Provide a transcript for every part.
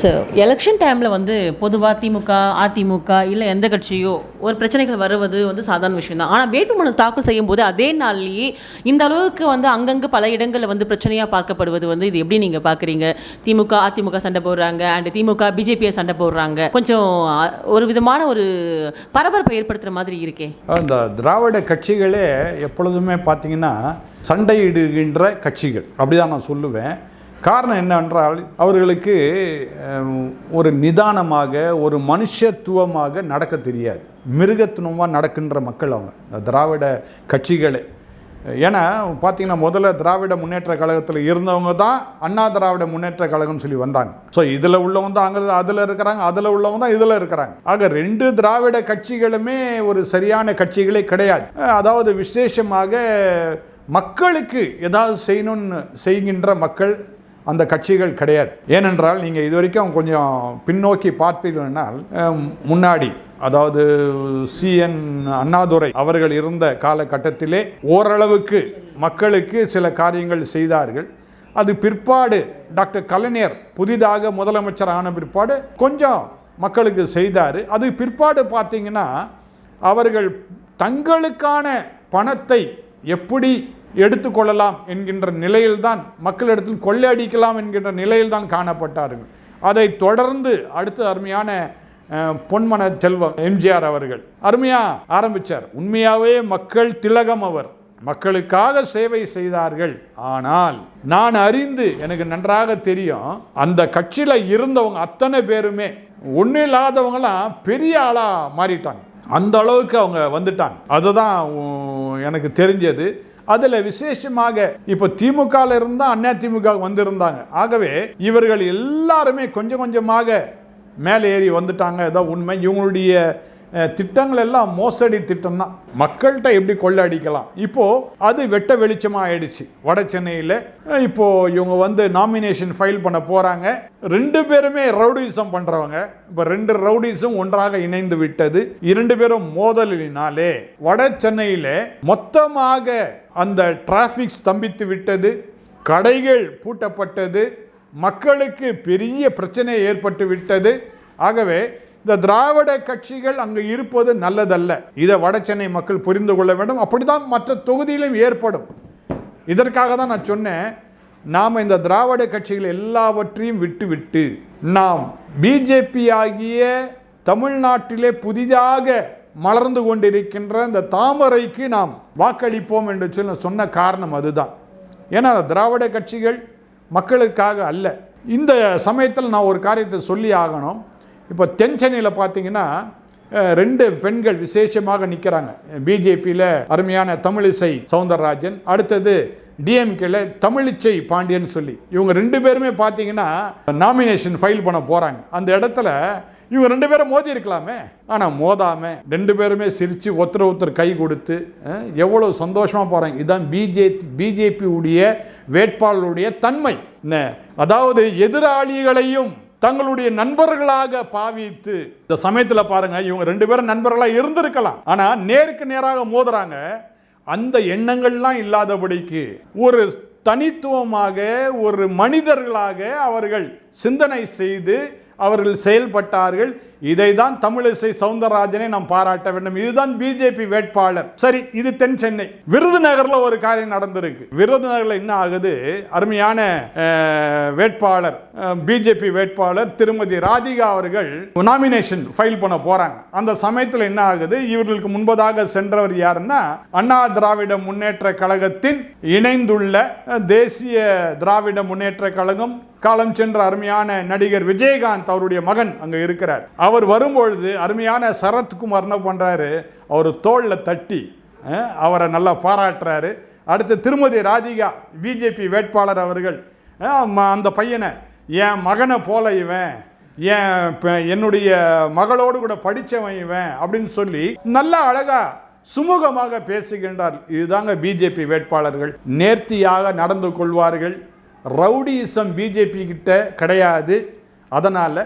So election டைமில் வந்து பொதுவாக திமுக அதிமுக இல்லை எந்த கட்சியோ ஒரு பிரச்சனைகள் வருவது வந்து சாதாரண விஷயம் தான் ஆனால் வேட்புமனு தாக்கல் செய்யும் போது அதே நாள்லேயே இந்த அளவுக்கு வந்து அங்கங்கே பல இடங்களில் வந்து பிரச்சனையாக பார்க்கப்படுவது வந்து இது எப்படி நீங்கள் பார்க்குறீங்க? திமுக அதிமுக சண்டை போடுறாங்க அண்ட் திமுக பிஜேபியை சண்டை போடுறாங்க. கொஞ்சம் ஒரு விதமான ஒரு பரபரப்பை ஏற்படுத்துகிற மாதிரி இருக்கே. அந்த திராவிட கட்சிகளே எப்பொழுதுமே பார்த்தீங்கன்னா சண்டையிடுகின்ற கட்சிகள். அப்படிதான் நான் சொல்லுவேன். காரணம் என்னவென்றால் அவர்களுக்கு ஒரு நிதானமாக ஒரு மனுஷத்துவமாக நடக்க தெரியாது. மிருகத்துவமாக நடக்கின்ற மக்கள் அவங்க இந்த திராவிட கட்சிகளே. ஏன்னா பார்த்தீங்கன்னா முதல்ல திராவிட முன்னேற்ற கழகத்தில் இருந்தவங்க தான் அண்ணா திராவிட முன்னேற்ற கழகம்னு சொல்லி வந்தாங்க. ஸோ இதில் உள்ளவங்க தான் அங்கே அதில் இருக்கிறாங்க அதில் உள்ளவங்க தான் இதில் இருக்கிறாங்க. ஆக ரெண்டு திராவிட கட்சிகளுமே ஒரு சரியான கட்சிகளே கிடையாது. அதாவது விசேஷமாக மக்களுக்கு ஏதாவது செய்யணும்னு செய்கின்ற மக்கள் அந்த கட்சிகள் கிடையாது. ஏனென்றால் நீங்கள் இது வரைக்கும் கொஞ்சம் பின்னோக்கி பார்ப்பீர்கள்னால் முன்னாடி அதாவது சிஎன் அண்ணாதுரை அவர்கள் இருந்த காலகட்டத்திலே ஓரளவுக்கு மக்களுக்கு சில காரியங்கள் செய்தார்கள். அது பிற்பாடு டாக்டர் கலைஞர் புதிதாக முதலமைச்சர் ஆன பிற்பாடு கொஞ்சம் மக்களுக்கு செய்தார். அது பிற்பாடு பார்த்தீங்கன்னா அவர்கள் தங்களுக்கான பணத்தை எப்படி எடுத்துக்கொள்ளலாம் என்கின்ற நிலையில்தான் மக்களிடத்தில் கொள்ளையடிக்கலாம் என்கின்ற நிலையில்தான் காணப்பட்டார்கள். அதை தொடர்ந்து அடுத்து அருமையான பொன்மன செல்வம் எம்ஜிஆர் அவர்கள் அருமையா ஆரம்பிச்சார். உண்மையாகவே மக்கள் திலகம் அவர். மக்களுக்காக சேவை செய்தார்கள். ஆனால் நான் அறிந்து எனக்கு நன்றாக தெரியும் அந்த கட்சியில் இருந்தவங்க அத்தனை பேருமே ஒன்றும் இல்லாதவங்களாம் பெரிய ஆளாக மாறிட்டாங்க. அந்த அளவுக்கு அவங்க வந்துட்டாங்க. அதுதான் எனக்கு தெரிஞ்சது. அதில் விசேஷமாக இப்போ திமுகவில் இருந்தால் அதிமுக திமுக வந்திருந்தாங்க. ஆகவே இவர்கள் எல்லாருமே கொஞ்சம் கொஞ்சமாக மேலே ஏறி வந்துட்டாங்க. இதான் உண்மை. இவங்களுடைய திட்டங்கள் எல்லாம் மோசடி திட்டம் தான் மக்கள்கிட்ட எப்படி கொள்ளடிக்கலாம்? இப்போ அது வெட்ட வெளிச்சமாக ஆயிடுச்சு வட சென்னையில் இப்போ இவங்க வந்து நாமினேஷன் ஃபைல் பண்ண போகிறாங்க ரெண்டு பேருமே ரவுடிசம் பண்ணுறவங்க இப்போ ரெண்டு ரவுடிஸும் ஒன்றாக இணைந்து விட்டது. இரண்டு பேரும் மோதலினாலே வட சென்னையில் மொத்தமாக அந்த டிராஃபிக் ஸ்தம்பித்து விட்டது. கடைகள் பூட்டப்பட்டது. மக்களுக்கு பெரிய பிரச்சனை ஏற்பட்டு விட்டது. ஆகவே இந்த திராவிட கட்சிகள் அங்கு இருப்பது நல்லதல்ல. இதை வட சென்னை மக்கள் புரிந்து கொள்ள வேண்டும். அப்படிதான் மற்ற தொகுதியிலும் ஏற்படும். இதற்காக தான் நான் சொன்னேன் நாம் இந்த திராவிட கட்சிகள் எல்லாவற்றையும் விட்டுவிட்டு நாம் பிஜேபி ஆகிய தமிழ்நாட்டிலே புதிதாக மலர்ந்து கொண்டிருக்கின்ற இந்த தாமரைக்கு நாம் வாக்களிப்போம் என்று சொல்லி சொன்ன காரணம் அதுதான். ஏன்னா திராவிட கட்சிகள் மக்களுக்காக அல்ல. இந்த சமயத்தில் நான் ஒரு காரியத்தை சொல்லி ஆகணும். இப்போ தென் சென்னையில் பார்த்தீங்கன்னா ரெண்டு பெண்கள் விசேஷமாக நிற்கிறாங்க பிஜேபியில் அருமையான தமிழிசை சவுந்தரராஜன் அடுத்தது டிஎம்கேல தமிழிச்சை பாண்டியன் சொல்லி. இவங்க ரெண்டு பேருமே பார்த்தீங்கன்னா நாமினேஷன் ஃபைல் பண்ண போகிறாங்க அந்த இடத்துல இவங்க ரெண்டு பேரும் மோதி இருக்கலாமே. ஆனால் மோதாமல் ரெண்டு பேருமே சிரித்து ஒருத்தர் ஒருத்தர் கை கொடுத்து எவ்வளோ சந்தோஷமாக போகிறாங்க இதுதான் பிஜே பிஜேபியுடைய வேட்பாளருடைய தன்மை. என்ன? அதாவது எதிராளிகளையும் தங்களுடைய நண்பர்களாக பாவித்து இந்த சமயத்தில் பாருங்க இவங்க ரெண்டு பேரும் நண்பர்களாக இருந்திருக்கலாம். ஆனால் நேருக்கு நேராக மோதுறாங்க. அந்த எண்ணங்கள்லாம் இல்லாதபடிக்கு ஒரு தனித்துவமாக ஒரு மனிதர்களாக அவர்கள் சிந்தனை செய்து அவர்கள் செயல்பட்டார்கள். இதை தான் தமிழிசை சவுந்தரராஜனை நாம் பாராட்ட வேண்டும். இதுதான் பிஜேபி வேட்பாளர். சரி இது தென் சென்னை. விருதுநகர்ல ஒரு காரியம் நடந்திருக்கு. விருதுநகர்ல என்ன ஆகுது? அருமையான வேட்பாளர் பிஜேபி வேட்பாளர் திருமதி ராதிகா அவர்கள் நாமினேஷன் ஃபைல் பண்ண போறாங்க. அந்த சமயத்தில் என்ன ஆகுது? இவர்களுக்கு முன்பதாக சென்றவர் யாருன்னா அண்ணா திராவிட முன்னேற்ற கழகத்தின் இணைந்துள்ள தேசிய திராவிட முன்னேற்ற கழகம் காலம் சென்ற அருமையான நடிகர் விஜயகாந்த் அவருடைய மகன் அங்கே இருக்கிறார். அவர் வரும்பொழுது அருமையான சரத்குமார் என்ன பண்ணுறாரு அவர் தோளில் தட்டி அவரை நல்லா பாராட்டுறாரு. அடுத்து திருமதி ராதிகா பிஜேபி வேட்பாளர் அவர்கள் அந்த பையனை என் மகனை போல இவன் என் என்னுடைய மகளோடு கூட படித்தவன் இவன் அப்படின்னு சொல்லி நல்லா அழகாக சுமூகமாக பேசுகின்றார். இதுதாங்க பிஜேபி வேட்பாளர்கள். நேர்த்தியாக நடந்து கொள்வார்கள். ரவுடியிசம் பிஜேபி கிட்ட கிடையாது. அதனால்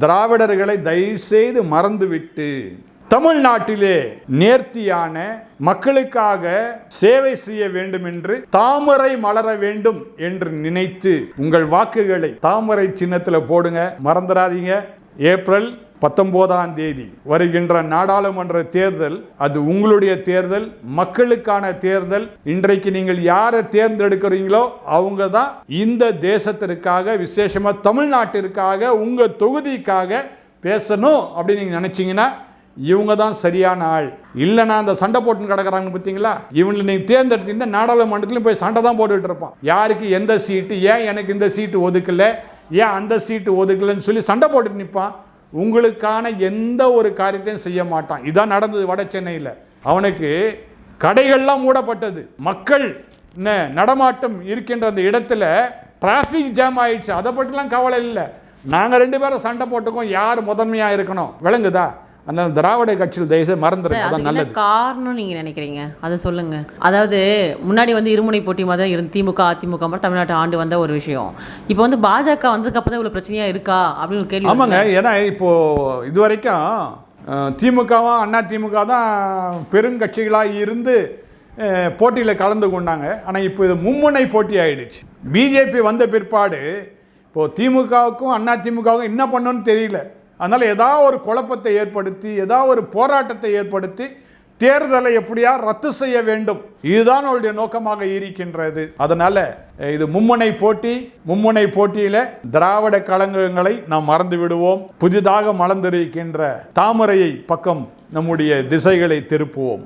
திராவிடர்களை தயவுசெய்து மறந்துவிட்டு தமிழ்நாட்டிலே நேர்த்தியான மக்களுக்காக சேவை செய்ய வேண்டும் என்று தாமரை மலர வேண்டும் என்று நினைத்து உங்கள் வாக்குகளை தாமரை சின்னத்தில் போடுங்க. மறந்துடாதீங்க. ஏப்ரல் பத்தொன்பதாம் தேதி வருகின்ற நாடாளுமன்ற தேர்தல் அது உங்களுடைய தேர்தல் மக்களுக்கான தேர்தல். இன்றைக்கு நீங்கள் யாரை தேர்ந்தெடுக்கிறீங்களோ அவங்க தான் இந்த தேசத்திற்காக விசேஷமாக தமிழ்நாட்டிற்காக உங்கள் தொகுதிக்காக பேசணும் அப்படின்னு நீங்கள் நினச்சிங்கன்னா இவங்க தான் சரியான ஆள். இல்லைனா அந்த சண்டை போட்டுன்னு கிடக்கிறாங்க பார்த்தீங்களா? இவங்களை நீங்கள் தேர்ந்தெடுத்தீங்கன்னா நாடாளுமன்றத்திலையும் போய் சண்டை தான் போட்டுட்டு இருப்பான். யாருக்கு எந்த சீட்டு? ஏன் எனக்கு இந்த சீட்டு ஒதுக்கலை? ஏன் அந்த சீட்டு ஒதுக்கலைன்னு சொல்லி சண்டை போட்டுட்டு நிற்பான் உங்களுக்கான எந்த ஒரு காரியத்தையும் செய்ய மாட்டான். இதான் நடந்தது வட சென்னையில். அவனுக்கு கடைகள்லாம் மூடப்பட்டது. மக்கள் நடமாட்டம் இருக்கின்ற அந்த இடத்துல டிராஃபிக் ஜாம் ஆயிடுச்சு. அதை பற்றிலாம் கவலை இல்லை. நாங்கள் ரெண்டு பேரும் சண்டை போட்டுக்கோம் யார் முதன்மையாக இருக்கணும்? விளங்குதா அந்த திராவிட கட்சியில் தயவுசெய்து மறந்துடும் சார் அதான் நல்லது. காரணம் நீங்க நினைக்கிறீங்க? அதை சொல்லுங்க. அதாவது முன்னாடி வந்து இருமுனை போட்டி மாதிரி தான் இருந்து திமுக அதிமுக மாதிரி தமிழ்நாட்டை ஆண்டு வந்த ஒரு விஷயம். இப்போ வந்து பாஜக வந்ததுக்கு அப்புறம் தான் இவ்வளவு பிரச்சனையா இருக்கா? அப்படின்னு ஒரு கேள்வி ஆமாங்க? ஏன்னா இப்போ இது வரைக்கும் திமுகவும் அண்ணா திமுக தான் பெருங்கட்சிகளாக இருந்து போட்டியில் கலந்து கொண்டாங்க. ஆனால் இப்போ இது மும்முனை போட்டி ஆயிடுச்சு. பிஜேபி வந்த பிற்பாடு இப்போ திமுகவுக்கும் அண்ணா திமுகவுக்கும் என்ன பண்ணணும்னு தெரியல. அதனால் ஏதாவது ஒரு குழப்பத்தை ஏற்படுத்தி ஏதாவது ஒரு போராட்டத்தை ஏற்படுத்தி தேர்தலை எப்படியா ரத்து செய்ய வேண்டும். இதுதான் அவருடைய நோக்கமாக இருக்கின்றது. அதனால இது மும்முனை போட்டி மும்முனை போட்டியில திராவிட கழகங்களை நாம் மறந்து விடுவோம். புதிதாக மலர்ந்திருக்கின்ற தாமரையை பக்கம் நம்முடைய திசைகளை திருப்புவோம்.